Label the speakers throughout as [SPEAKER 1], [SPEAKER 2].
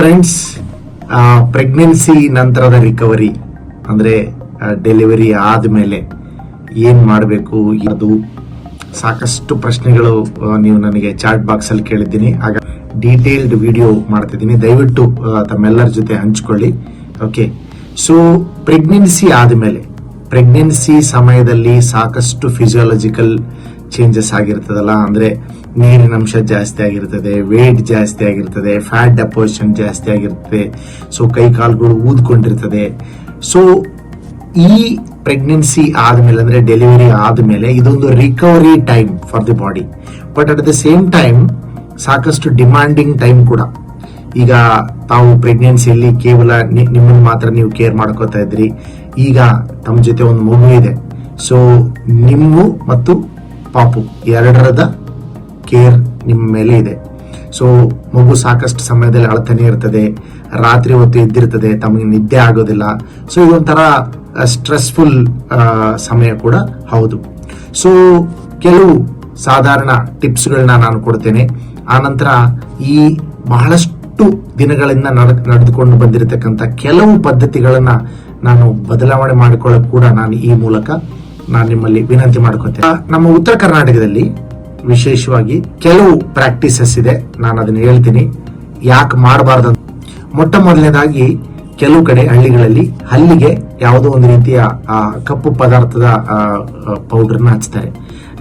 [SPEAKER 1] Friends pregnancy ನಂತರದ recovery ಅಂದರೆ delivery ಆದಮೇಲೆ ಏನು ಮಾಡಬೇಕು, ಅದು ಸಾಕಷ್ಟು ಪ್ರಶ್ನೆಗಳು ನೀವು ನನಗೆ ಚಾಟ್ ಬಾಕ್ಸಲ್ಲಿ ಕೇಳಿದ್ದೀನಿ. ಆಗ ಡೀಟೇಲ್ಡ್ ವಿಡಿಯೋ ಮಾಡ್ತಿದ್ದೀನಿ. ದಯವಿಟ್ಟು ತಮ್ಮೆಲ್ಲರ ಜೊತೆ ಹಂಚ್ಕೊಳ್ಳಿ. ಓಕೆ ಸೊ ಪ್ರೆಗ್ನೆನ್ಸಿ ಆದಮೇಲೆ ಪ್ರೆಗ್ನೆನ್ಸಿ ಸಮಯದಲ್ಲಿ ಸಾಕಷ್ಟು ಫಿಸಿಯಾಲಜಿಕಲ್ ಚೇಂಜಸ್ ಆಗಿರ್ತದಲ್ಲ, ಅಂದ್ರೆ ನೀರಿನ ಅಂಶ ಜಾಸ್ತಿ ಆಗಿರ್ತದೆ ವೇಟ್ ಜಾಸ್ತಿ ಆಗಿರ್ತದೆ ಫ್ಯಾಟ್ ಡೆಪೋಸಿಷನ್ ಜಾಸ್ತಿ ಆಗಿರ್ತದೆ. ಸೊ ಕೈ ಕಾಲುಗಳು ಊದ್ಕೊಂಡಿರ್ತದೆ. ಸೊ ಈ ಪ್ರೆಗ್ನೆನ್ಸಿ ಆದಮೇಲೆ ಅಂದ್ರೆ ಡೆಲಿವರಿ ಆದಮೇಲೆ ಇದೊಂದು recovery time for the body but at the same time ಸಾಕಷ್ಟು ಡಿಮ್ಯಾಂಡಿಂಗ್ ಟೈಮ್ ಕೂಡ. ಈಗ ತಾವು ಪ್ರೆಗ್ನೆನ್ಸಿಯಲ್ಲಿ ಕೇವಲ ನಿಮ್ಮನ್ನು ಮಾತ್ರ ನೀವು ಕೇರ್ ಮಾಡ್ಕೋತಾ ಇದ್ರಿ. ಈಗ ತಮ್ಮ ಜೊತೆ ಒಂದು ಮಗು ಇದೆ. ಸೊ ನಿಮ್ಮ ಮತ್ತು ಪಾಪು ಎರಡರದ ಕೇರ್ ನಿಮ್ಮ ಮೇಲೆ ಇದೆ. ಸೊ ಮಗು ಸಾಕಷ್ಟು ಸಮಯದಲ್ಲಿ ಅಳ್ತಾನೆ ಇರ್ತದೆ, ರಾತ್ರಿ ಹೊತ್ತು ಎದ್ದಿರ್ತದೆ, ತಮಗೆ ನಿದ್ದೆ ಆಗೋದಿಲ್ಲ. ಸೊ ಇದೊಂಥರ ಸ್ಟ್ರೆಸ್ಫುಲ್ ಸಮಯ ಕೂಡ ಹೌದು. ಸೊ ಕೆಲವು ಸಾಧಾರಣ ಟಿಪ್ಸ್ಗಳನ್ನ ನಾನು ಕೊಡ್ತೇನೆ. ಆನಂತರ ಈ ಬಹಳಷ್ಟು ದಿನಗಳಿಂದ ನಡ್- ನಡೆದುಕೊಂಡು ಬಂದಿರತಕ್ಕಂಥ ಕೆಲವು ಪದ್ಧತಿಗಳನ್ನು ನಾನು ಬದಲಾವಣೆ ಮಾಡಿಕೊಳ್ಳೋಕೆ ಕೂಡ ನಾನು ಈ ಮೂಲಕ ನಾನು ನಿಮ್ಮಲ್ಲಿ ವಿನಂತಿ ಮಾಡ್ಕೊತೇನೆ. ನಮ್ಮ ಉತ್ತರ ಕರ್ನಾಟಕದಲ್ಲಿ ವಿಶೇಷವಾಗಿ ಕೆಲವು ಪ್ರಾಕ್ಟೀಸಸ್ ಇದೆ. ನಾನು ಅದನ್ನ ಹೇಳ್ತೀನಿ. ಯಾಕೆ ಮಾಡಬಾರ್ದು? ಮೊಟ್ಟ ಮೊದಲನೇದಾಗಿ ಕೆಲವು ಕಡೆ ಹಳ್ಳಿಗಳಲ್ಲಿ ಹಲ್ಲಿಗೆ ಯಾವುದೋ ಒಂದು ರೀತಿಯ ಕಪ್ಪು ಪದಾರ್ಥದ ಪೌಡರ್ನ ಹಚ್ತಾರೆ.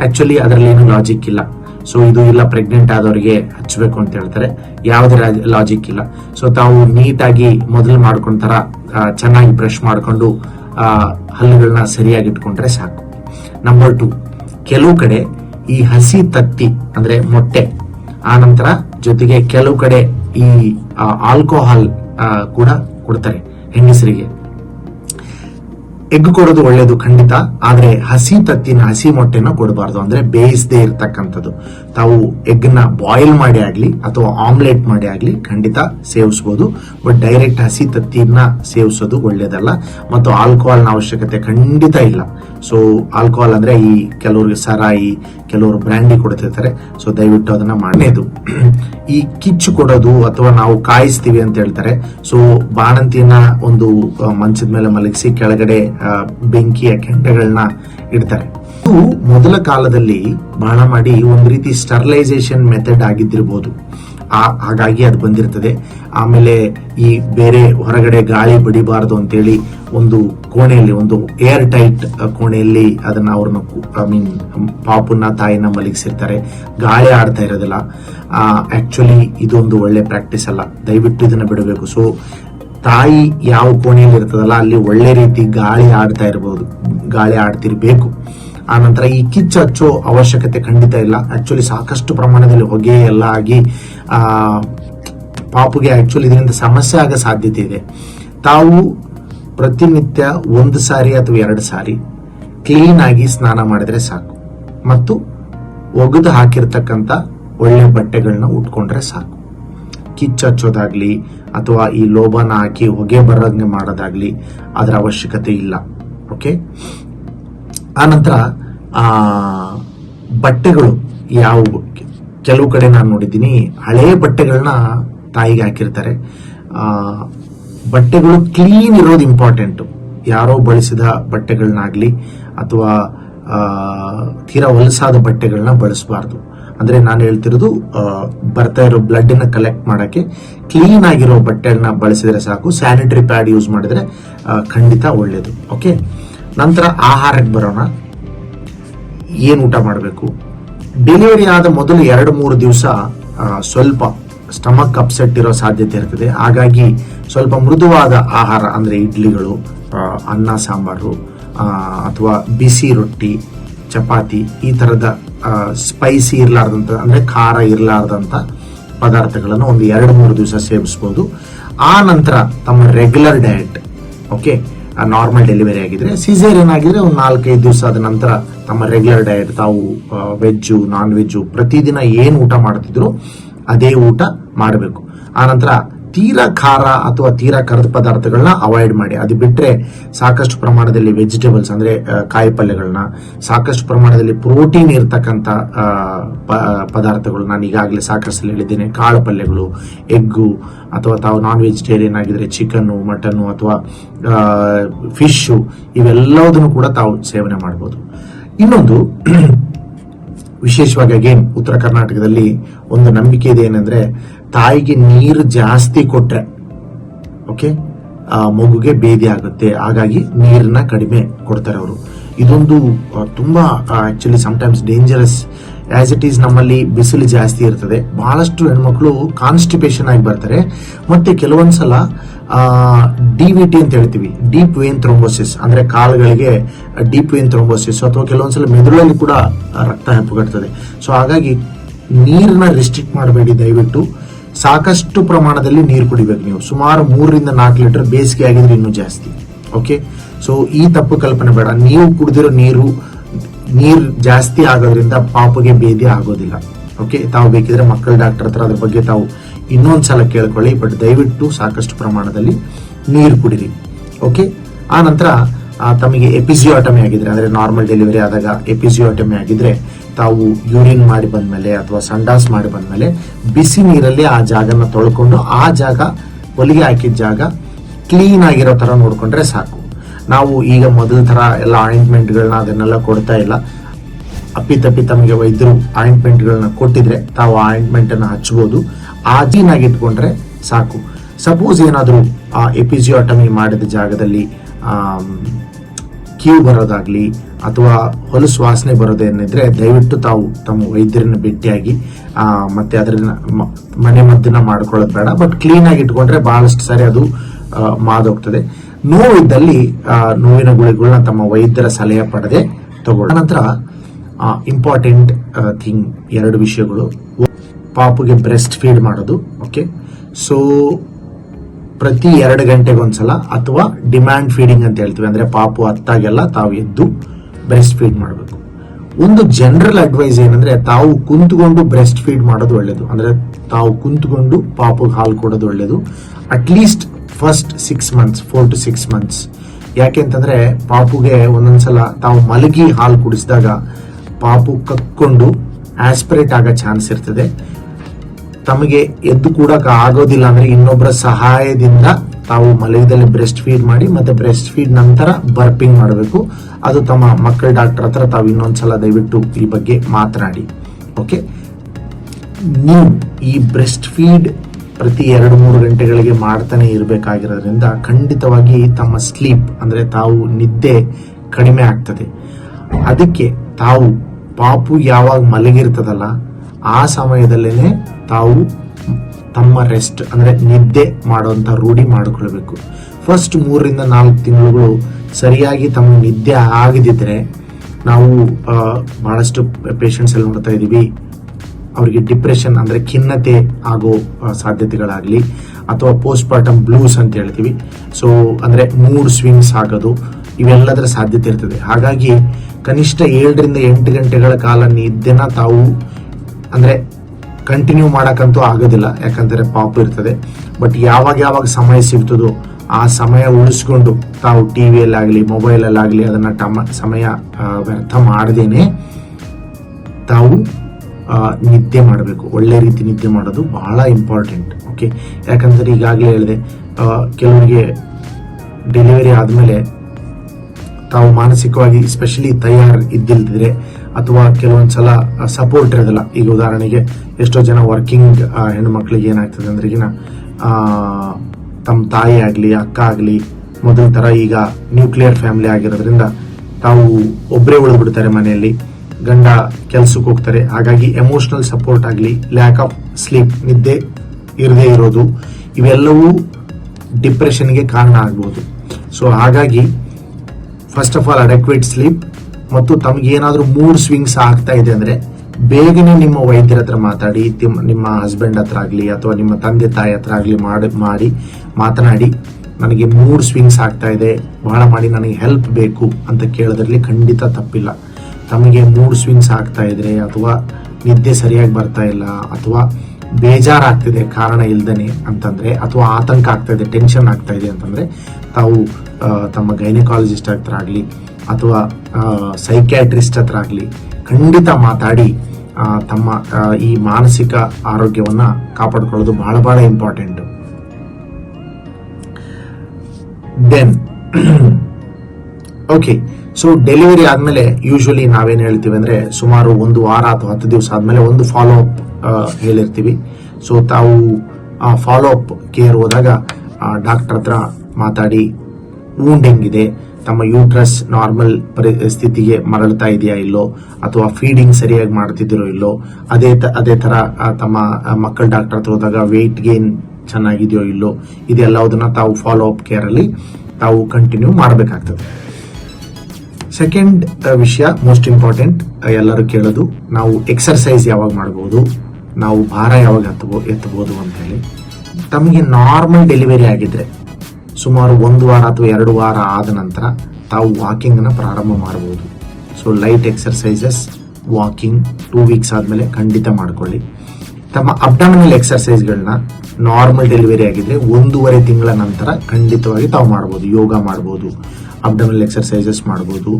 [SPEAKER 1] ಆಕ್ಚುಲಿ ಅದರಲ್ಲಿ ಏನು ಲಾಜಿಕ್ ಇಲ್ಲ. ಸೊ ಇದು ಇಲ್ಲ ಪ್ರೆಗ್ನೆಂಟ್ ಆದವರಿಗೆ ಹಚ್ಚಬೇಕು ಅಂತ ಹೇಳ್ತಾರೆ. ಯಾವುದೇ ಲಾಜಿಕ್ ಇಲ್ಲ. ಸೊ ತಾವು ನೀಟಾಗಿ ಮೊದಲು ಮಾಡ್ಕೊಂತಾರ ಚೆನ್ನಾಗಿ ಬ್ರಷ್ ಮಾಡಿಕೊಂಡು ಹಲ್ಲುಗಳನ್ನ ಸರಿಯಾಗಿ ಇಟ್ಕೊಂಡ್ರೆ ಸಾಕು. ನಂಬರ್ ಟು ಕೆಲವು ಕಡೆ ಈ ಹಸಿ ತತ್ತಿ, ಅಂದ್ರೆ ಮೊಟ್ಟೆ, ಆ ನಂತರ ಜೊತೆಗೆ ಕೆಲವು ಕಡೆ ಈ ಆಲ್ಕೋಹಾಲ್ ಕೂಡ ಕೊಡ್ತಾರೆ ಹೆಂಗಸರಿಗೆ. ಎಗ್ ಕೊಡೋದು ಒಳ್ಳೇದು ಖಂಡಿತ, ಆದ್ರೆ ಹಸಿ ತತ್ತಿನ ಹಸಿ ಮೊಟ್ಟೆನ ಕೊಡಬಾರ್ದು. ಅಂದ್ರೆ ಬೇಯಿಸದೇ ಇರತಕ್ಕಂಥದ್ದು. ತಾವು ಎಗ್ನ ಬಾಯ್ಲ್ ಮಾಡಿ ಆಗ್ಲಿ, ಅಥವಾ ಆಮ್ಲೆಟ್ ಮಾಡಿ ಆಗ್ಲಿ ಖಂಡಿತ ಸೇವಿಸಬಹುದು ಬಟ್ ಡೈರೆಕ್ಟ್ ಹಸಿ ತತ್ತಿನ ಸೇವಿಸೋದು ಒಳ್ಳೇದಲ್ಲ. ಮತ್ತು ಆಲ್ಕೋಹಾಲ್ನ ಅವಶ್ಯಕತೆ ಖಂಡಿತ ಇಲ್ಲ. ಸೊ ಆಲ್ಕೋಹಾಲ್ ಅಂದ್ರೆ ಈ ಕೆಲವ್ರಿಗೆ ಸರಾಯಿ, ಕೆಲವರು ಬ್ರ್ಯಾಂಡಿ ಕೊಡ್ತಿರ್ತಾರೆ. ಸೊ ದಯವಿಟ್ಟು ಅದನ್ನ ಮಾಡನೇದು. ಈ ಕಿಚ್ಚು ಕೊಡೋದು ಅಥವಾ ನಾವು ಕಾಯಿಸ್ತೀವಿ ಅಂತ ಹೇಳ್ತಾರೆ. ಸೊ ಬಾಣಂತಿಯನ್ನ ಒಂದು ಮಂಚದ ಮೇಲೆ ಮಲಗಿಸಿ ಕೆಳಗಡೆ ಬೆಂಕಿಯ ಕೆಂಡಗಳನ್ನ ಇಡ್ತಾರೆ. ಇದು ಮೊದಲ ಕಾಲದಲ್ಲಿ ಬಾಣ ಮಾಡಿ ಒಂದು ರೀತಿ ಸ್ಟರ್ಲೈಸೇಷನ್ ಮೆಥಡ್ ಆಗಿದ್ದಿರಬಹುದು ಆ- ಹಾಗಾಗಿ ಅದು ಬಂದಿರ್ತದೆ. ಆಮೇಲೆ ಈ ಬೇರೆ ಹೊರಗಡೆ ಗಾಳಿ ಬಡಿಬಾರದು ಅಂತೇಳಿ ಒಂದು ಕೋಣೆಯಲ್ಲಿ, ಒಂದು ಏರ್ ಟೈಟ್ ಕೋಣೆಯಲ್ಲಿ ಅದನ್ನ ಅವ್ರನ್ನ ಐ ಮೀನ್ ಪಾಪುನ ತಾಯಿನ ಮಲಗಿಸಿರ್ತಾರೆ. ಗಾಳಿ ಆಡ್ತಾ ಇರೋದಿಲ್ಲ. ಆಕ್ಚುಲಿ ಇದೊಂದು ಒಳ್ಳೆ ಪ್ರಾಕ್ಟೀಸ್ ಅಲ್ಲ. ದಯವಿಟ್ಟು ಇದನ್ನ ಬಿಡಬೇಕು. ಸೊ ತಾಯಿ ಯಾವ ಕೋಣೆಯಲ್ಲಿ ಇರ್ತದಲ್ಲ, ಅಲ್ಲಿ ಒಳ್ಳೆ ರೀತಿ ಗಾಳಿ ಆಡ್ತಾ ಇರಬಹುದು ಗಾಳಿ ಆಡ್ತಿರ್ಬೇಕು. ಆ ನಂತರ ಈ ಕಿಚ್ಚು ಹಚ್ಚೋ ಅವಶ್ಯಕತೆ ಖಂಡಿತ ಇಲ್ಲ. ಆಕ್ಚುಲಿ ಸಾಕಷ್ಟು ಪ್ರಮಾಣದಲ್ಲಿ ಹೊಗೆ ಎಲ್ಲ ಆಗಿ, ಆ, ಪಾಪುಗೆ ಆಕ್ಚುಲಿ ಇದರಿಂದ ಸಮಸ್ಯೆ ಆಗೋ ಸಾಧ್ಯತೆ ಇದೆ. ತಾವು ಪ್ರತಿನಿತ್ಯ ಒಂದು ಸಾರಿ ಅಥವಾ ಎರಡು ಸಾರಿ ಕ್ಲೀನ್ ಆಗಿ ಸ್ನಾನ ಮಾಡಿದ್ರೆ ಸಾಕು. ಮತ್ತು ಒಗೆದು ಹಾಕಿರ್ತಕ್ಕಂಥ ಒಳ್ಳೆ ಬಟ್ಟೆಗಳನ್ನ ಉಟ್ಕೊಂಡ್ರೆ ಸಾಕು. ಕಿಚ್ಚು ಹಚ್ಚೋದಾಗ್ಲಿ ಅಥವಾ ಈ ಲೋಬನ ಹಾಕಿ ಹೊಗೆ ಬರೋಂಗೆ ಮಾಡೋದಾಗ್ಲಿ ಅದರ ಅವಶ್ಯಕತೆ ಇಲ್ಲ. ಓಕೆ ಆನಂತರ ಬಟ್ಟೆಗಳು ಯಾವ ಕೆಲವು ಕಡೆ ನಾನು ನೋಡಿದ್ದೀನಿ ಹಳೆಯ ಬಟ್ಟೆಗಳನ್ನ ತಾಯಿಗೆ ಹಾಕಿರ್ತಾರೆ. ಬಟ್ಟೆಗಳು ಕ್ಲೀನ್ ಇರೋದು ಇಂಪಾರ್ಟೆಂಟು ಯಾರೋ ಬಳಸಿದ ಬಟ್ಟೆಗಳನ್ನಾಗ್ಲಿ ಅಥವಾ ತೀರಾ ಹೊಲಸಾದ ಬಟ್ಟೆಗಳನ್ನ ಬಳಸಬಾರ್ದು. ಅಂದ್ರೆ ನಾನು ಹೇಳ್ತಿರೋದು ಬರ್ತಾ ಇರೋ ಬ್ಲಡ್ನ ಕಲೆಕ್ಟ್ ಮಾಡಕ್ಕೆ ಕ್ಲೀನ್ ಆಗಿರೋ ಬಟ್ಟೆಗಳನ್ನ ಬಳಸಿದ್ರೆ ಸಾಕು ಸ್ಯಾನಿಟರಿ ಪ್ಯಾಡ್ ಯೂಸ್ ಮಾಡಿದ್ರೆ ಖಂಡಿತ ಒಳ್ಳೇದು ಓಕೆ ನಂತರ ಆಹಾರಕ್ಕೆ ಬರೋಣ. ಏನು ಊಟ ಮಾಡಬೇಕು? ಡೆಲಿವರಿ ಆದ ಮೊದಲು ಎರಡು ಮೂರು ದಿವಸ ಸ್ವಲ್ಪ ಸ್ಟಮಕ್ ಅಪ್ಸೆಟ್ ಇರೋ ಸಾಧ್ಯತೆ ಇರ್ತದೆ. ಹಾಗಾಗಿ ಸ್ವಲ್ಪ ಮೃದುವಾದ ಆಹಾರ, ಅಂದ್ರೆ ಇಡ್ಲಿಗಳು ಅನ್ನ, ಸಾಂಬಾರು ಅಥವಾ ಬಿಸಿ ರೊಟ್ಟಿ, ಚಪಾತಿ ಈ ತರದ ಸ್ಪೈಸಿ ಇರಲಾರ್ದಂಥ ಅಂದರೆ ಖಾರ ಇರಲಾರ್ದಂಥ ಪದಾರ್ಥಗಳನ್ನು ಒಂದು ಎರಡು ಮೂರು ದಿವಸ ಸೇವಿಸ್ಬೋದು. ಆ ನಂತರ ತಮ್ಮ regular diet okay normal delivery ಆಗಿದ್ರೆ ಸೀಸರ್ ಏನಾಗಿದ್ರೆ ಒಂದು ನಾಲ್ಕೈದು ದಿವಸ ಆದ ನಂತರ ತಮ್ಮ ರೆಗ್ಯುಲರ್ ಡಯಟ್ ತಾವು ವೆಜ್ಜು ನಾನ್ ವೆಜ್ಜು ಪ್ರತಿದಿನ ಏನು ಊಟ ಮಾಡ್ತಿದ್ರು, ಅದೇ ಊಟ ಮಾಡಬೇಕು. ಆ ನಂತರ ತೀರಾ ಖಾರ ಅಥವಾ ತೀರಾ ಕರದ ಪದಾರ್ಥಗಳನ್ನ ಅವಾಯ್ಡ್ ಮಾಡಿ. ಅದು ಬಿಟ್ಟರೆ ಸಾಕಷ್ಟು ಪ್ರಮಾಣದಲ್ಲಿ ವೆಜಿಟೇಬಲ್ಸ್ ಅಂದ್ರೆ ಕಾಯಿ ಪಲ್ಯಗಳನ್ನ, ಸಾಕಷ್ಟು ಪ್ರಮಾಣದಲ್ಲಿ ಪ್ರೋಟೀನ್ ಇರತಕ್ಕಂಥ ಪದಾರ್ಥಗಳು ನಾನು ಈಗಾಗಲೇ ಸಾಕಷ್ಟು ಹೇಳಿದ್ದೇನೆ. ಕಾಳು ಪಲ್ಯಗಳು, ಎಗ್ಗು, ಅಥವಾ ತಾವು ನಾನ್ ವೆಜಿಟೇರಿಯನ್ ಆಗಿದ್ರೆ ಚಿಕನ್ನು ಮಟನ್ನು ಅಥವಾ ಫಿಶು ಇವೆಲ್ಲದನ್ನು ಕೂಡ ತಾವು ಸೇವನೆ ಮಾಡ್ಬೋದು. ಇನ್ನೊಂದು, ವಿಶೇಷವಾಗಿ ಅಗೇನ್ ಉತ್ತರ ಕರ್ನಾಟಕದಲ್ಲಿ ಒಂದು ನಂಬಿಕೆ ಇದೆ ಏನಂದ್ರೆ ತಾಯಿಗೆ ನೀರು ಜಾಸ್ತಿ ಕೊಟ್ರೆ ಓಕೆ ಮಗುಗೆ ಬೇದಿ ಆಗುತ್ತೆ. ಹಾಗಾಗಿ ನೀರನ್ನ ಕಡಿಮೆ ಕೊಡ್ತಾರೆ ಅವರು. ಇದೊಂದು ತುಂಬಾ actually sometimes dangerous as it is ನಮ್ಮಲ್ಲಿ ಬಿಸಿಲು ಜಾಸ್ತಿ ಇರ್ತದೆ. ಬಹಳಷ್ಟು ಹೆಣ್ಮಕ್ಳು ಕಾನ್ಸ್ಟಿಪೇಷನ್ ಆಗಿ ಬರ್ತಾರೆ. ಮತ್ತೆ ಕೆಲವೊಂದ್ಸಲ ಡಿ ವಿ ಟಿ ಅಂತ ಹೇಳ್ತೀವಿ. ಡೀಪ್ ವೇನ್ ಥ್ರೋಂಬೋಸಿಸ್ ಅಂದ್ರೆ ಕಾಲುಗಳಿಗೆ ಡೀಪ್ ವೇನ್ ಥ್ರೋಂಬೋಸಿಸ್ ಅಥವಾ ಕೆಲವೊಂದ್ಸಲ ಮೆದುಳಲ್ಲಿ ಕೂಡ ರಕ್ತ ಹೆಪ್ಪುಗಟ್ತದೆ. ಸೊ ಹಾಗಾಗಿ ನೀರನ್ನ ರಿಸ್ಟ್ರಿಕ್ಟ್ ಮಾಡಬೇಡಿ ದಯವಿಟ್ಟು. ಸಾಕಷ್ಟು ಪ್ರಮಾಣದಲ್ಲಿ ನೀರು ಕುಡಿಬೇಕು ನೀವು. ಸುಮಾರು ಮೂರರಿಂದ ನಾಲ್ಕು ಲೀಟರ್ ಬೇಸಿಗೆ ಆಗಿದ್ರೆ ಇನ್ನೂ ಜಾಸ್ತಿ. ಓಕೆ ಸೊ ಈ ತಪ್ಪು ಕಲ್ಪನೆ ಬೇಡ. ನೀವು ಕುಡಿದಿರೋ ನೀರು ನೀರು ಜಾಸ್ತಿ ಆಗೋದ್ರಿಂದ ಪಾಪಗೆ ಭೇದಿ ಆಗೋದಿಲ್ಲ. ಓಕೆ ತಾವು ಬೇಕಿದ್ರೆ ಮಕ್ಕಳ ಡಾಕ್ಟರ್ ಹತ್ರ ಅದ್ರ ಬಗ್ಗೆ ತಾವು ಇನ್ನೊಂದು ಸಲ ಕೇಳ್ಕೊಳ್ಳಿ, ಬಟ್ ದಯವಿಟ್ಟು ಸಾಕಷ್ಟು ಪ್ರಮಾಣದಲ್ಲಿ ನೀರು ಕುಡಿರಿ. ಓಕೆ ಆ ನಂತರ ತಮಗೆ ಎಪಿಸಿಯೋಟಮಿ ಆಗಿದ್ರೆ, ಅಂದ್ರೆ ನಾರ್ಮಲ್ ಡೆಲಿವರಿ ಆದಾಗ ಎಪಿಸಿಯೋಟಮಿ ಆಗಿದ್ರೆ, ತಾವು ಯೂರಿನ್ ಮಾಡಿ ಬಂದ್ಮೇಲೆ ಅಥವಾ ಸಂಡಾಸ್ ಮಾಡಿ ಬಂದ್ಮೇಲೆ ಬಿಸಿ ನೀರಲ್ಲಿ ಆ ಜಾಗನ ತೊಳ್ಕೊಂಡು ಆ ಜಾಗ ಹೊಲಿಗೆ ಹಾಕಿದ ಜಾಗ ಕ್ಲೀನ್ ಆಗಿರೋ ತರ ನೋಡ್ಕೊಂಡ್ರೆ ಸಾಕು. ನಾವು ಈಗ ಮೊದಲ ತರ ಎಲ್ಲ ಆಯಿಂಟ್ಮೆಂಟ್ಗಳನ್ನ ಅದನ್ನೆಲ್ಲ ಕೊಡ್ತಾ ಇಲ್ಲ. ಅಪ್ಪಿತಪ್ಪಿ ತಮಗೆ ವೈದ್ಯರು ಆಯಿಂಟ್ಮೆಂಟ್ಗಳನ್ನ ಕೊಟ್ಟಿದ್ರೆ ತಾವು ಆಯಿಂಟ್ಮೆಂಟ್ ಅನ್ನ ಹಚ್ಬೋದು. ಆ ಆಗಿ ಇಟ್ಕೊಂಡ್ರೆ ಸಾಕು. ಸಪೋಸ್ ಏನಾದರೂ ಆ ಎಪಿಜಿಯೋಟಮಿ ಮಾಡಿದ ಜಾಗದಲ್ಲಿ ಕೀವು ಬರೋದಾಗ್ಲಿ ಅಥವಾ ಹೊಲಸು ವಾಸನೆ ಬರೋದೇನಿದ್ರೆ ದಯವಿಟ್ಟು ತಾವು ತಮ್ಮ ವೈದ್ಯರನ್ನ ಭೇಟಿಯಾಗಿ ಮತ್ತೆ ಅದನ್ನ ಮನೆ ಮದ್ದನ್ನ ಮಾಡ್ಕೊಳ್ಳೋದು ಬೇಡ. ಬಟ್ ಕ್ಲೀನ್ ಆಗಿ ಇಟ್ಕೊಂಡ್ರೆ ಬಹಳಷ್ಟು ಸಾರಿ ಅದು ಮಾದೋಗ್ತದೆ. ನೋವಿದ್ದಲ್ಲಿ ನೋವಿನ ಗುಳಿಗಳನ್ನ ತಮ್ಮ ವೈದ್ಯರ ಸಲಹೆ ಪಡೆದೆ ತಗೊಳ್ಳ. ನಂತರ ಇಂಪಾರ್ಟೆಂಟ್ ಥಿಂಗ್ ಎರಡು ವಿಷಯಗಳು. ಪಾಪುಗೆ ಬ್ರೆಸ್ಟ್ ಫೀಡ್ ಮಾಡೋದು ಓಕೆ ಸೊ ಪ್ರತಿ ಎರಡು ಗಂಟೆಗೊಂದ್ಸಲ ಅಥವಾ ಡಿಮ್ಯಾಂಡ್ ಫೀಡಿಂಗ್ ಅಂತ ಹೇಳ್ತೀವಿ. ಅಂದ್ರೆ ಪಾಪು ಹತ್ತಾಗೆಲ್ಲ ತಾವು ಎದ್ದು ಬ್ರೆಸ್ಟ್ ಫೀಡ್ ಮಾಡಬೇಕು. ಒಂದು ಜನರಲ್ ಅಡ್ವೈಸ್ ಏನಂದ್ರೆ ತಾವು ಕುಂತ್ಕೊಂಡು ಬ್ರೆಸ್ಟ್ ಫೀಡ್ ಮಾಡೋದು ಒಳ್ಳೇದು. ಅಂದ್ರೆ ತಾವು ಕುಂತ್ಕೊಂಡು ಪಾಪುಗೆ ಹಾಲು ಕೊಡೋದು ಒಳ್ಳೇದು. At least first six months four to six months ಯಾಕೆಂತಂದ್ರೆ ಪಾಪುಗೆ ಒಂದೊಂದ್ಸಲ ತಾವು ಮಲಗಿ ಹಾಲು ಕುಡಿಸಿದಾಗ ಪಾಪು ಕಕ್ಕೊಂಡು ಆಸ್ಪಿರೇಟ್ ಆಗೋ ಚಾನ್ಸ್ ಇರ್ತದೆ. ತಮಗೆ ಎದ್ದು ಕೂಡಕ ಆಗೋದಿಲ್ಲ ಅಂದ್ರೆ ಇನ್ನೊಬ್ಬರ ಸಹಾಯದಿಂದ ತಾವು ಮಲಗದಲ್ಲಿ ಬ್ರೆಸ್ಟ್ ಫೀಡ್ ಮಾಡಿ ಮತ್ತೆ ಬ್ರೆಸ್ಟ್ ಫೀಡ್ ನಂತರ ಬರ್ಪಿಂಗ್ ಮಾಡಬೇಕು. ಅದು ತಮ್ಮ ಮಕ್ಕಳ ಡಾಕ್ಟರ್ ಹತ್ರ ತಾವು ಇನ್ನೊಂದ್ಸಲ ದಯವಿಟ್ಟು ಈ ಬಗ್ಗೆ ಮಾತನಾಡಿ. ಓಕೆ ನೀವು ಈ ಬ್ರೆಸ್ಟ್ ಫೀಡ್ ಪ್ರತಿ ಎರಡು ಮೂರು ಗಂಟೆಗಳಿಗೆ ಮಾಡ್ತಾನೆ ಇರಬೇಕಾಗಿರೋದ್ರಿಂದ ಖಂಡಿತವಾಗಿ ತಮ್ಮ ಸ್ಲೀಪ್ ಅಂದ್ರೆ ತಾವು ನಿದ್ದೆ ಕಡಿಮೆ ಆಗ್ತದೆ. ಅದಕ್ಕೆ ತಾವು ಪಾಪು ಯಾವಾಗ ಮಲಗಿರ್ತದಲ್ಲ ಆ ಸಮಯದಲ್ಲೇ ತಾವು ತಮ್ಮ ರೆಸ್ಟ್ ಅಂದ್ರೆ ನಿದ್ದೆ ಮಾಡುವಂತ ರೂಢಿ ಮಾಡಿಕೊಳ್ಬೇಕು ಫಸ್ಟ್ ಮೂರರಿಂದ ನಾಲ್ಕು ತಿಂಗಳುಗಳು ಸರಿಯಾಗಿ ತಮ್ಮ ನಿದ್ದೆ ಆಗದಿದ್ದರೆ ನಾವು ಭಾಳಷ್ಟು ಪೇಷಂಟ್ಸ್ ಎಲ್ಲ ನೋಡ್ತಾ ಇದೀವಿ ಅವರಿಗೆ ಡಿಪ್ರೆಷನ್ ಅಂದ್ರೆ ಖಿನ್ನತೆ ಆಗೋ ಸಾಧ್ಯತೆಗಳಾಗಲಿ ಸಾಧ್ಯತೆಗಳಾಗ್ಲಿ, ಅಥವಾ ಪೋಸ್ಟ್ ಪಾರ್ಟಮ್ ಬ್ಲೂಸ್ ಅಂತ ಹೇಳ್ತೀವಿ. ಸೊ ಅಂದ್ರೆ ಮೂಡ್ ಸ್ವಿಂಗ್ಸ್ ಆಗೋದು, ಇವೆಲ್ಲದರ ಸಾಧ್ಯತೆ ಇರ್ತದೆ. ಹಾಗಾಗಿ ಕನಿಷ್ಠ ಏಳರಿಂದ ಎಂಟು ಗಂಟೆಗಳ ಕಾಲ ನಿದ್ದೆನ ತಾವು ಅಂದ್ರೆ ಕಂಟಿನ್ಯೂ ಮಾಡೋಕ್ಕಂತೂ ಆಗೋದಿಲ್ಲ. ಯಾಕಂದ್ರೆ ಪಾಪ ಇರ್ತದೆ. ಬಟ್ ಯಾವಾಗ ಯಾವಾಗ ಸಮಯ ಸಿಗ್ತದೋ ಆ ಸಮಯ ಉಳಿಸ್ಕೊಂಡು ತಾವು ಟಿ ವಿಯಲ್ಲಾಗಲಿ ಮೊಬೈಲಲ್ಲಾಗಲಿ ಅದನ್ನ ಟಮ ಸಮಯ ವ್ಯರ್ಥ ಮಾಡದೇನೆ ತಾವು ನಿದ್ದೆ ಮಾಡಬೇಕು. ಒಳ್ಳೆ ರೀತಿ ನಿದ್ದೆ ಮಾಡೋದು ಬಹಳ ಇಂಪಾರ್ಟೆಂಟ್ ಓಕೆ ಯಾಕಂದ್ರೆ ಈಗಾಗಲೇ ಹೇಳಿದೆ ಕೆಲವರಿಗೆ ಡೆಲಿವರಿ ಆದಮೇಲೆ ತಾವು ಮಾನಸಿಕವಾಗಿ ಸ್ಪೆಷಲಿ ತಯಾರು ಇದ್ದಿಲ್ದಿದ್ರೆ ಅಥವಾ ಕೆಲವೊಂದ್ಸಲ ಸಪೋರ್ಟ್ ಇರೋದಿಲ್ಲ. ಈಗ ಉದಾಹರಣೆಗೆ, ಎಷ್ಟೋ ಜನ ವರ್ಕಿಂಗ್ ಹೆಣ್ಮಕ್ಳಿಗೆ ಏನಾಗ್ತದೆ ಅಂದ್ರೆ ಈಗಿನ ತಮ್ಮ ತಾಯಿ ಆಗಲಿ, ಅಕ್ಕ ಆಗಲಿ, ಮೊದಲ ಥರ ಈಗ ನ್ಯೂಕ್ಲಿಯರ್ ಫ್ಯಾಮಿಲಿ ಆಗಿರೋದ್ರಿಂದ ತಾವು ಒಬ್ಬರೇ ಉಳಿದ್ಬಿಡ್ತಾರೆ ಮನೆಯಲ್ಲಿ, ಗಂಡ ಕೆಲಸಕ್ಕೆ ಹೋಗ್ತಾರೆ. ಹಾಗಾಗಿ ಎಮೋಷನಲ್ ಸಪೋರ್ಟ್ ಆಗಲಿ ಲ್ಯಾಕ್ ಆಫ್ ಸ್ಲೀಪ್ ನಿದ್ದೆ ಇರದೇ ಇರೋದು, ಇವೆಲ್ಲವೂ ಡಿಪ್ರೆಷನ್ಗೆ ಕಾರಣ ಆಗ್ಬೋದು. ಸೊ ಹಾಗಾಗಿ first of all adequate sleep ಮತ್ತು ತಮ್ಗೆ ಏನಾದರೂ ಮೂಡ್ ಸ್ವಿಂಗ್ಸ್ ಆಗ್ತಾ ಇದೆ ಅಂದ್ರೆ ಬೇಗನೆ ನಿಮ್ಮ ವೈದ್ಯರ ಹತ್ರ ಮಾತಾಡಿ ನಿಮ್ಮ ಹಸ್ಬೆಂಡ್ ಹತ್ರ ಆಗಲಿ ಅಥವಾ ನಿಮ್ಮ ತಂದೆ ತಾಯಿ ಹತ್ರ ಆಗಲಿ ಮಾಡಿ ಮಾಡಿ ಮಾತನಾಡಿ, ನನಗೆ ಮೂಡ್ ಸ್ವಿಂಗ್ಸ್ ಆಗ್ತಾ ಇದೆ, ಬಹಳ ಮಾಡಿ ನನಗೆ ಹೆಲ್ಪ್ ಬೇಕು ಅಂತ ಕೇಳೋದ್ರಲ್ಲಿ ಖಂಡಿತ ತಪ್ಪಿಲ್ಲ. ತಮಗೆ ಮೂಡ್ ಸ್ವಿಂಗ್ಸ್ ಆಗ್ತಾ ಇದ್ರೆ ಅಥವಾ ನಿದ್ದೆ ಸರಿಯಾಗಿ ಬರ್ತಾ ಇಲ್ಲ ಅಥವಾ ಬೇಜಾರಾಗ್ತಿದೆ ಕಾರಣ ಇಲ್ದನೆ ಅಂತಂದ್ರೆ ಅಥವಾ ಆತಂಕ ಆಗ್ತಾ ಇದೆ, ಟೆನ್ಷನ್ ಆಗ್ತಾ ಇದೆ ಅಂತಂದ್ರೆ ತಾವು ತಮ್ಮ ಗೈನಕಾಲಜಿಸ್ಟ್ ಹತ್ರ ಆಗಲಿ ಅಥವಾ ಸೈಕ್ಯಾಟ್ರಿಸ್ಟ್ ಹತ್ರ ಆಗಲಿ, ಖಂಡಿತ ಮಾತಾಡಿ ತಮ್ಮ ಈ ಮಾನಸಿಕ ಆರೋಗ್ಯವನ್ನು ಕಾಪಾಡ್ಕೊಳ್ಳೋದು ಬಹಳ ಬಹಳ important then okay so delivery ಆದ್ಮೇಲೆ ಯೂಶ್ವಲಿ ನಾವೇನು ಹೇಳ್ತೀವಿ ಅಂದ್ರೆ ಸುಮಾರು ಒಂದು ವಾರ ಅಥವಾ ಹತ್ತು ದಿವಸ ಆದ್ಮೇಲೆ ಒಂದು ಫಾಲೋ ಅಪ್ ಹೇಳಿರ್ತೀವಿ. ಸೊ ತಾವು, ಆ ಫಾಲೋ ಅಪ್ ಕೇರ್ ಹೋದಾಗ ಡಾಕ್ಟರ್ ಹತ್ರ ಮಾತಾಡಿ ವೂಂಡ್ ಹೆಂಗಿದೆ ತಮ್ಮ ಯೂಟ್ರಸ್ ನಾರ್ಮಲ್ ಪರಿಸ್ಥಿತಿಗೆ ಮರಳ್ತಾ ಇದೆಯಾ ಇಲ್ಲೋ ಅಥವಾ ಫೀಡಿಂಗ್ ಸರಿಯಾಗಿ ಮಾಡ್ತಿದ್ದೀರೋ ಇಲ್ಲೋ ಅದೇ ಅದೇ ಆ, ತಮ್ಮ ಮಕ್ಕಳ ಡಾಕ್ಟರ್ ಹತ್ರ ಹೋದಾಗ ವೆಯ್ಟ್ ಗೇನ್ ಚೆನ್ನಾಗಿದೆಯೋ ಇಲ್ಲೋ ಇದೆಲ್ಲವುದನ್ನ ತಾವು ಫಾಲೋ ಅಪ್ ಕೇರ್ ಅಲ್ಲಿ ತಾವು ಕಂಟಿನ್ಯೂ ಮಾಡಬೇಕಾಗ್ತದೆ. ಸೆಕೆಂಡ್ ವಿಷಯ ಮೋಸ್ಟ್ ಇಂಪಾರ್ಟೆಂಟ್ ಎಲ್ಲರೂ ಕೇಳೋದು ನಾವು ಎಕ್ಸರ್ಸೈಸ್ ಯಾವಾಗ ಮಾಡಬಹುದು ನಾವು ಭಾರ ಯಾವಾಗ ಹತ್ತಬೋ ಎತ್ತಬಹುದು ಅಂತ ಹೇಳಿ ತಮಗೆ ನಾರ್ಮಲ್ ಡೆಲಿವರಿ ಆಗಿದ್ರೆ ಸುಮಾರು ಒಂದು ವಾರ ಅಥವಾ ಎರಡು ವಾರ ಆದ ನಂತರ ತಾವು ವಾಕಿಂಗ್ ಅನ್ನ ಪ್ರಾರಂಭ ಮಾಡಬಹುದು. So light exercises walking two weeks ಆದಮೇಲೆ ಖಂಡಿತ ಮಾಡ್ಕೊಳ್ಳಿ. ತಮ್ಮ ಅಬ್ಡಮಿನಲ್ ಎಕ್ಸರ್ಸೈಸ್ಗಳನ್ನ ನಾರ್ಮಲ್ ಡೆಲಿವರಿ ಆಗಿದ್ರೆ ಒಂದೂವರೆ ತಿಂಗಳ ನಂತರ ಖಂಡಿತವಾಗಿ ತಾವು ಮಾಡ್ಬೋದು. ಯೋಗ ಮಾಡ್ಬೋದು ಅಬ್ಡಮಿನಲ್ ಎಕ್ಸರ್ಸೈಸಸ್ ಮಾಡ್ಬೋದು,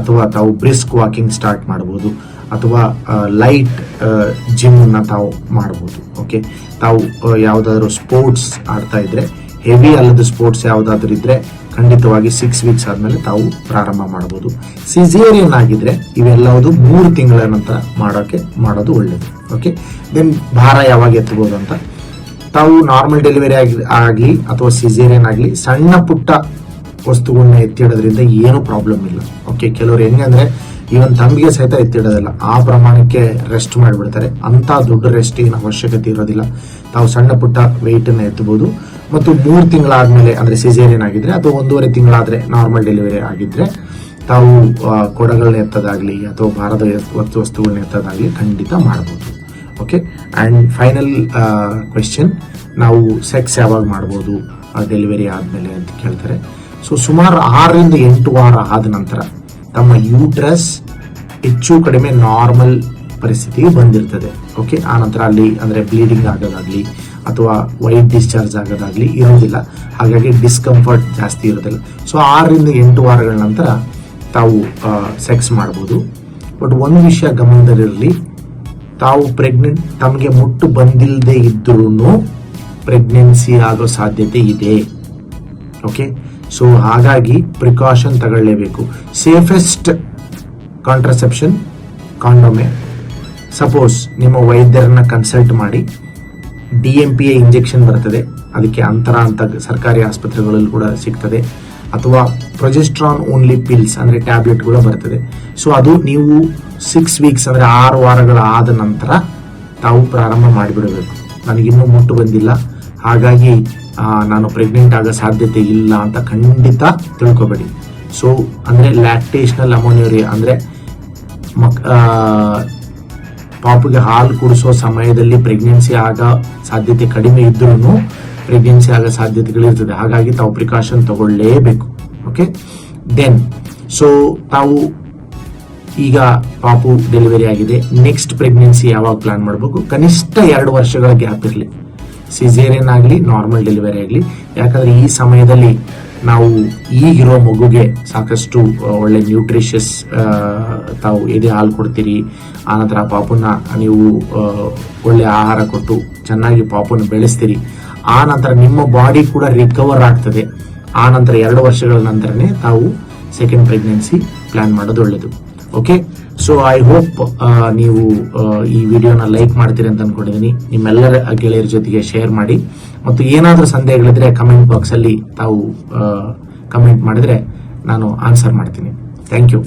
[SPEAKER 1] ಅಥವಾ ತಾವು ಬ್ರಿಸ್ಕ್ ವಾಕಿಂಗ್ ಸ್ಟಾರ್ಟ್ ಮಾಡ್ಬೋದು, ಅಥವಾ ಲೈಟ್ ಜಿಮ್ ಅನ್ನ ತಾವು ಮಾಡ್ಬೋದು. ಓಕೆ ತಾವು ಯಾವುದಾದ್ರೂ ಸ್ಪೋರ್ಟ್ಸ್ ಆಡ್ತಾ ಇದ್ರೆ ಹೆವಿ ಅಲ್ಲದ ಸ್ಪೋರ್ಟ್ಸ್ ಯಾವುದಾದ್ರೂ ಇದ್ರೆ ಖಂಡಿತವಾಗಿ ಸಿಕ್ಸ್ ವೀಕ್ಸ್ ಆದ್ಮೇಲೆ ತಾವು ಪ್ರಾರಂಭ ಮಾಡಬಹುದು ಸಿಜೇರಿಯನ್ ಆಗಿದ್ರೆ ಇವೆಲ್ಲವುದು ಮೂರು ತಿಂಗಳ ನಂತರ ಮಾಡೋಕೆ ಮಾಡೋದು ಒಳ್ಳೇದು. ಓಕೆ ದೆನ್ ಭಾರ ಯಾವಾಗ ಎತ್ತಬಹುದು ಅಂತ? ತಾವು ನಾರ್ಮಲ್ ಡೆಲಿವರಿ ಆಗಿ, ಆಗಲಿ ಅಥವಾ ಸಿಜೇರಿಯನ್ ಆಗಲಿ ಸಣ್ಣ ಪುಟ್ಟ ವಸ್ತುಗಳನ್ನ ಎತ್ತಿಡೋದ್ರಿಂದ ಏನು ಪ್ರಾಬ್ಲಮ್ ಇಲ್ಲ. ಓಕೆ ಕೆಲವರು ಹೆಂಗಂದ್ರೆ ಇವನ್ ತಂಬಿಗೆ ಸಹಿತ ಎತ್ತಿಡೋದಿಲ್ಲ. ಆ ಪ್ರಮಾಣಕ್ಕೆ ರೆಸ್ಟ್ ಮಾಡಿಬಿಡ್ತಾರೆ. ಅಂತ ದೊಡ್ಡ ರೆಸ್ಟಿನ ಅವಶ್ಯಕತೆ ಇರೋದಿಲ್ಲ. ತಾವು ಸಣ್ಣ ಪುಟ್ಟ ವೆಯ್ಟನ್ನು ಎತ್ತಬಹುದು ಮತ್ತು ಮೂರು ತಿಂಗಳಾದ್ಮೇಲೆ, ಅಂದ್ರೆ ಸಿಜೇರಿಯನ್ ಆಗಿದ್ರೆ, ಅಥವಾ ಒಂದೂವರೆ ತಿಂಗಳಾದ್ರೆ ನಾರ್ಮಲ್ ಡೆಲಿವರಿ ಆಗಿದ್ರೆ, ತಾವು ಕೊಡಗಳನ್ನ ಎತ್ತದಾಗ್ಲಿ, ಅಥವಾ ಭಾರದ ವಸ್ತು ವಸ್ತುಗಳನ್ನ ಎತ್ತದಾಗ್ಲಿ ಖಂಡಿತ ಮಾಡಬಹುದು ಓಕೆ ಅಂಡ್ ಫೈನಲ್ ಕ್ವೆಶನ್ ನಾವು ಸೆಕ್ಸ್ ಯಾವಾಗ ಮಾಡ್ಬೋದು ಡೆಲಿವರಿ ಆದಮೇಲೆ ಅಂತ ಕೇಳ್ತಾರೆ. ಸೊ ಸುಮಾರು ಆರರಿಂದ ಎಂಟು ವಾರ ಆದ ನಂತರ, ತಮ್ಮ ಯೂಟ್ರಸ್ ಹೆಚ್ಚು ಕಡಿಮೆ ನಾರ್ಮಲ್ ಪರಿಸ್ಥಿತಿಗೆ ಬಂದಿರ್ತದೆ. ಓಕೆ ಆ ನಂತರ ಅಲ್ಲಿ, ಅಂದ್ರೆ ಬ್ಲೀಡಿಂಗ್ ಆಗೋದಾಗ್ಲಿ ಅಥವಾ ವೈಟ್ ಡಿಸ್ಚಾರ್ಜ್ ಆಗೋದಾಗ್ಲಿ ಇರೋದಿಲ್ಲ. ಹಾಗಾಗಿ ಡಿಸ್ಕಂಫರ್ಟ್ ಜಾಸ್ತಿ ಇರೋದಿಲ್ಲ. ಸೊ ಆರರಿಂದ ಎಂಟು ವಾರಗಳ ನಂತರ ತಾವು ಸೆಕ್ಸ್ ಮಾಡ್ಬೋದು. ಬಟ್ ಒಂದು ವಿಷಯ ಗಮನದಲ್ಲಿರಲಿ, ತಾವು ಪ್ರೆಗ್ನೆಂಟ್ ತಮಗೆ ಮುಟ್ಟು ಬಂದಿಲ್ಲದೆ ಇದ್ರೂ ಪ್ರೆಗ್ನೆನ್ಸಿ ಆಗೋ ಸಾಧ್ಯತೆ ಇದೆ. ಓಕೆ ಸೊ ಹಾಗಾಗಿ ಪ್ರಿಕಾಷನ್ ತಗೊಳ್ಳೇಬೇಕು. ಸೇಫೆಸ್ಟ್ ಕಾಂಟ್ರಸೆಪ್ಷನ್ ಕಾಂಡೋಮೆ ಸಪೋಸ್ ನಿಮ್ಮ ವೈದ್ಯರನ್ನ ಕನ್ಸಲ್ಟ್ ಮಾಡಿ. D M P A injection ಬರ್ತದೆ. ಅದಕ್ಕೆ ಅಂತರ ಅಂತ ಸರ್ಕಾರಿ ಆಸ್ಪತ್ರೆಗಳಲ್ಲಿ ಕೂಡ ಸಿಗ್ತದೆ. ಅಥವಾ ಪ್ರೊಜೆಸ್ಟ್ರಾನ್ ಓನ್ಲಿ ಪಿಲ್ಸ್ ಅಂದ್ರೆ ಟ್ಯಾಬ್ಲೆಟ್ಗಳು ಬರ್ತದೆ. ಸೊ ಅದು ನೀವು ಸಿಕ್ಸ್ ವೀಕ್ಸ್ ಅಂದ್ರೆ ಆರು ವಾರಗಳ ಆದ ನಂತರ ತಾವು ಪ್ರಾರಂಭ ಮಾಡಿಬಿಡಬೇಕು. ನನಗಿನ್ನೂ ಮುಟ್ಟು ಬಂದಿಲ್ಲ. ಹಾಗಾಗಿ ನಾನು ಪ್ರೆಗ್ನೆಂಟ್ ಆಗೋ ಸಾಧ್ಯತೆ ಇಲ್ಲ ಅಂತ ಖಂಡಿತ ತಿಳ್ಕೊಬೇಡಿ. ಸೊ ಅಂದ್ರೆ ಲ್ಯಾಕ್ಟೇಷನಲ್ ಅಮೋನಿಯೋರಿಯಾ ಅಂದ್ರೆ ಮಕ್ ಪಾಪುಗೆ ಹಾಲು ಕುಡಿಸೋ ಸಮಯದಲ್ಲಿ ಪ್ರೆಗ್ನೆನ್ಸಿ ಆಗ ಸಾಧ್ಯತೆ ಕಡಿಮೆ ಇದ್ರೂ ಪ್ರೆಗ್ನೆನ್ಸಿ ಆಗೋ ಸಾಧ್ಯತೆಗಳಿರ್ತದೆ ಹಾಗಾಗಿ ತಾವು ಪ್ರಿಕಾಷನ್ ತಗೊಳ್ಳೇಬೇಕು. ಓಕೆ ದೆನ್ ಸೊ ತಾವು ಈಗ ಪಾಪು ಡೆಲಿವರಿ ಆಗಿದೆ. ನೆಕ್ಸ್ಟ್ ಪ್ರೆಗ್ನೆನ್ಸಿ ಯಾವಾಗ ಪ್ಲಾನ್ ಮಾಡಬೇಕು? ಕನಿಷ್ಠ ಎರಡು ವರ್ಷಗಳ ಗ್ಯಾಪ್ ಇರಲಿ. ಸಿಜೇರಿಯನ್ ಆಗಲಿ ನಾರ್ಮಲ್ ಡೆಲಿವರಿ ಆಗಲಿ. ಯಾಕಂದ್ರೆ ಈ ಸಮಯದಲ್ಲಿ ನಾವು ಈಗಿರೋ ಮಗುಗೆ ಸಾಕಷ್ಟು ಒಳ್ಳೆ ನ್ಯೂಟ್ರಿಷಿಯಸ್ ತಾವು ಎದೆ ಹಾಲು ಕೊಡ್ತೀರಿ, ಆನಂತರ ಪಾಪುನ ನೀವು ಒಳ್ಳೆ ಆಹಾರ ಕೊಟ್ಟು ಚೆನ್ನಾಗಿ ಪಾಪುನ ಬೆಳೆಸ್ತೀರಿ. ಆ ನಂತರ ನಿಮ್ಮ ಬಾಡಿ ಕೂಡ ರಿಕವರ್ ಆಗ್ತದೆ. ಆ ನಂತರ ಎರಡು ವರ್ಷಗಳ ನಂತರನೇ ತಾವು ಸೆಕೆಂಡ್ ಪ್ರೆಗ್ನೆನ್ಸಿ ಪ್ಲಾನ್ ಮಾಡೋದು ಒಳ್ಳೇದು. ಓಕೆ ಸೊ ಐ ಹೋಪ್ ನೀವು ಈ ವಿಡಿಯೋನ ಲೈಕ್ ಮಾಡ್ತೀರಿ ಅಂತ ಅನ್ಕೊಂಡಿದ್ದೀನಿ ನಿಮ್ಮೆಲ್ಲರ ಗೆಳೆಯರ ಜೊತೆಗೆ ಶೇರ್ ಮಾಡಿ. ಮತ್ತು ಏನಾದರೂ ಸಂದೇಹಗಳಿದ್ರೆ ಕಮೆಂಟ್ ಬಾಕ್ಸ್ ಅಲ್ಲಿ ತಾವು ಕಮೆಂಟ್ ಮಾಡಿದ್ರೆ ನಾನು ಆನ್ಸರ್ ಮಾಡ್ತೀನಿ. Thank you